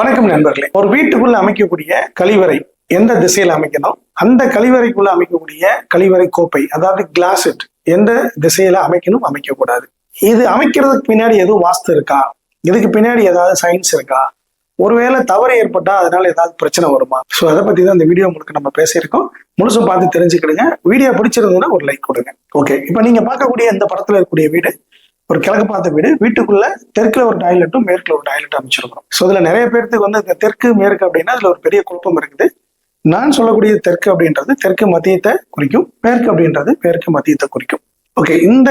வணக்கம் நண்பர்களே. ஒரு வீட்டுக்குள்ள அமைக்கக்கூடிய கழிவறை எந்த திசையில அமைக்கணும்? அந்த கழிவறைக்குள்ள அமைக்கக்கூடிய கழிவறை கோப்பை அதாவது கிளாசெட் எந்த திசையில அமைக்கணும்? அமைக்கக்கூடாது. இது அமைக்கிறதுக்கு பின்னாடி எதுவும் வாஸ்து இருக்கா? இதுக்கு பின்னாடி ஏதாவது சயின்ஸ் இருக்கா? ஒருவேளை தவறு ஏற்பட்டா அதனால ஏதாவது பிரச்சனை வருமா? ஸோ அதை பத்தி தான் இந்த வீடியோ உங்களுக்கு நம்ம பேசியிருக்கோம். முழுசு பார்த்து தெரிஞ்சுக்கிடுங்க. வீடியோ பிடிச்சிருந்ததுன்னா ஒரு லைக் கொடுங்க. ஓகே இப்போ நீங்க பார்க்கக்கூடிய இந்த படத்துல இருக்கக்கூடிய வீடு ஒரு கிழக்கு பார்த்த வீடு வீட்டுக்குள்ள தெற்குல ஒரு டாய்லெட்டும் மேற்குல ஒரு டாய்லெட் அமைச்சிருக்கிறோம். ஸோ இதுல நிறைய பேர்த்துக்கு வந்து இந்த தெற்கு மேற்கு அப்படின்னா அதுல ஒரு பெரிய குழப்பம் இருக்குது. நான் சொல்லக்கூடிய தெற்கு அப்படின்றது தெற்கு மத்தியத்தை குறிக்கும் மேற்கு அப்படின்றது மேற்கு மத்தியத்தை குறிக்கும். ஓகே இந்த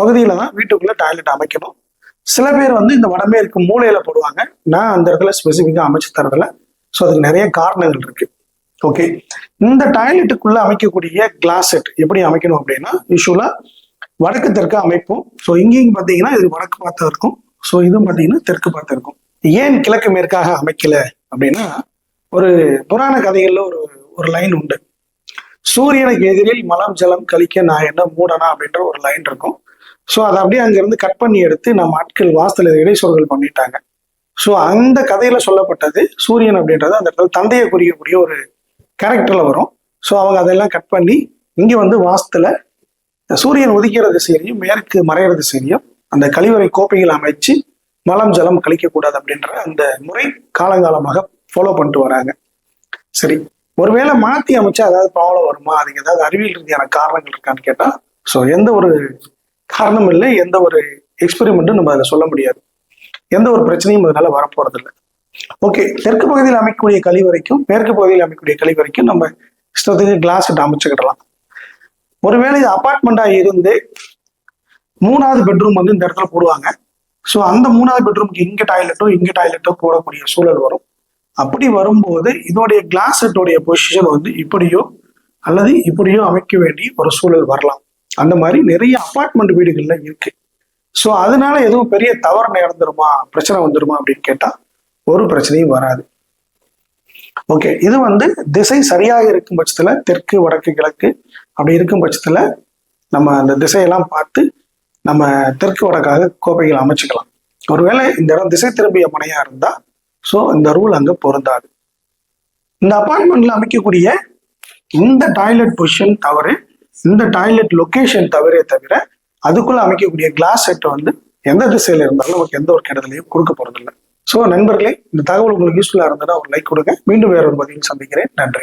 பகுதியில தான் வீட்டுக்குள்ள டாய்லெட் அமைக்கணும். சில பேர் வந்து இந்த வடமேற்கு மூலையில போடுவாங்க. நான் அந்த இடத்துல ஸ்பெசிஃபிக்காக அமைச்சு தரதில்ல. ஸோ அதுக்கு நிறைய காரணங்கள் இருக்கு. ஓகே இந்த டாய்லெட்டுக்குள்ள அமைக்கக்கூடிய கிளாஸ் செட் எப்படி அமைக்கணும் அப்படின்னா யூஸ்வலா வடக்கு தெற்கு அமைப்போம். ஸோ இங்கேயும் பார்த்தீங்கன்னா இது வடக்கு பார்த்து இருக்கும் ஸோ இதுவும் பார்த்தீங்கன்னா தெற்கு பார்த்து இருக்கும் ஏன் கிழக்கு மேற்காக அமைக்கல அப்படின்னா ஒரு புராண கதைகள்ல ஒரு ஒரு லைன் உண்டு. சூரியனுக்கு எதிரில் மலம் ஜலம் கழிக்க நான் என்ன மூடனா அப்படின்ற ஒரு லைன் இருக்கும். ஸோ அதை அப்படியே அங்கிருந்து கட் பண்ணி எடுத்து நம்ம ஆட்கள் வாசத்துல இடைச்சொல்கள் பண்ணிட்டாங்க. ஸோ அந்த கதையில சொல்லப்பட்டது சூரியன் அப்படின்றது அந்த இடத்துல தந்தையை குறிக்கக்கூடிய ஒரு கேரக்டர்ல வரும். ஸோ அவங்க அதெல்லாம் கட் பண்ணி இங்கே வந்து வாஸ்துல சூரியன் உதிக்கிற திசையிலையும் மேற்கு மறைகிற திசையிலையும் அந்த கழிவறை கோப்பைகள் அமைச்சு மலம் ஜலம் கழிக்கக்கூடாது அப்படின்ற அந்த முறை காலங்காலமாக ஃபாலோ பண்ணிட்டு வராங்க. சரி ஒருவேளை மாற்றி அமைச்சா ஏதாவது ப்ராப்ளம் வருமா? அதுக்கு ஏதாவது அறிவியல் ரீதியான காரணங்கள் இருக்கான்னு கேட்டால் ஸோ எந்த ஒரு காரணம் இல்லை எந்த ஒரு எக்ஸ்பெரிமெண்ட்டும் நம்ம அதில் சொல்ல முடியாது. எந்த ஒரு பிரச்சனையும் அதனால வரப்போறது இல்லை ஓகே தெற்கு பகுதியில் அமைக்கக்கூடிய கழிவறைக்கும் மேற்கு பகுதியில் அமைக்கக்கூடிய கழிவறைக்கும் நம்ம இஷ்டத்துக்கு கிளாஸ் அமைச்சுக்கிடலாம் ஒருவேளை இது அபார்ட்மெண்டா இருந்து மூணாவது பெட்ரூம் வந்து இந்த இடத்துல போடுவாங்க. ஸோ அந்த மூணாவது பெட்ரூம்க்கு இங்க டாய்லெட்டோ இங்கே டாய்லெட்டோ போடக்கூடிய சூழல் வரும். அப்படி வரும்போது இதோடைய கிளாஸ் செட்டோடைய பொசிஷன் வந்து இப்படியோ அல்லது இப்படியோ அமைக்க வேண்டிய ஒரு சூழல் வரலாம். அந்த மாதிரி நிறைய அபார்ட்மெண்ட் வீடுகள்ல இருக்கு. ஸோ அதனால எதுவும் பெரிய தவறு நடந்துருமா பிரச்சனை வந்துருமா அப்படின்னு கேட்டா ஒரு பிரச்சனையும் வராது. ஓகே இது வந்து திசை சரியாக இருக்கும் பட்சத்தில் தெற்கு வடக்கு கிழக்கு அப்படி இருக்கும் பட்சத்தில் நம்ம அந்த திசையெல்லாம் பார்த்து நம்ம தெற்கு வடக்காக கோப்பைகள் அமைச்சுக்கலாம். ஒருவேளை இந்த இடம் திசை திரும்பிய மனையா இருந்தால் ஸோ இந்த ரூல் அங்கே பொருந்தாது. இந்த அபார்ட்மெண்ட்ல அமைக்கக்கூடிய இந்த டாய்லெட் பொசிஷன் தவறு இந்த டாய்லெட் லொக்கேஷன் தவறே தவிர அதுக்குள்ள அமைக்கக்கூடிய கிளாஸ் செட் வந்து எந்த திசையில இருந்தாலும் நமக்கு எந்த ஒரு கெடுதலையும் கொடுக்க போறதில்லை. ஸோ நண்பர்களே இந்த தகவல் உங்களுக்கு யூஸ்ஃபுல்லா இருந்ததுன்னா ஒரு லைக் கொடுங்க. மீண்டும் வேற ஒரு பதிவில் சந்திக்கிறேன். நன்றி.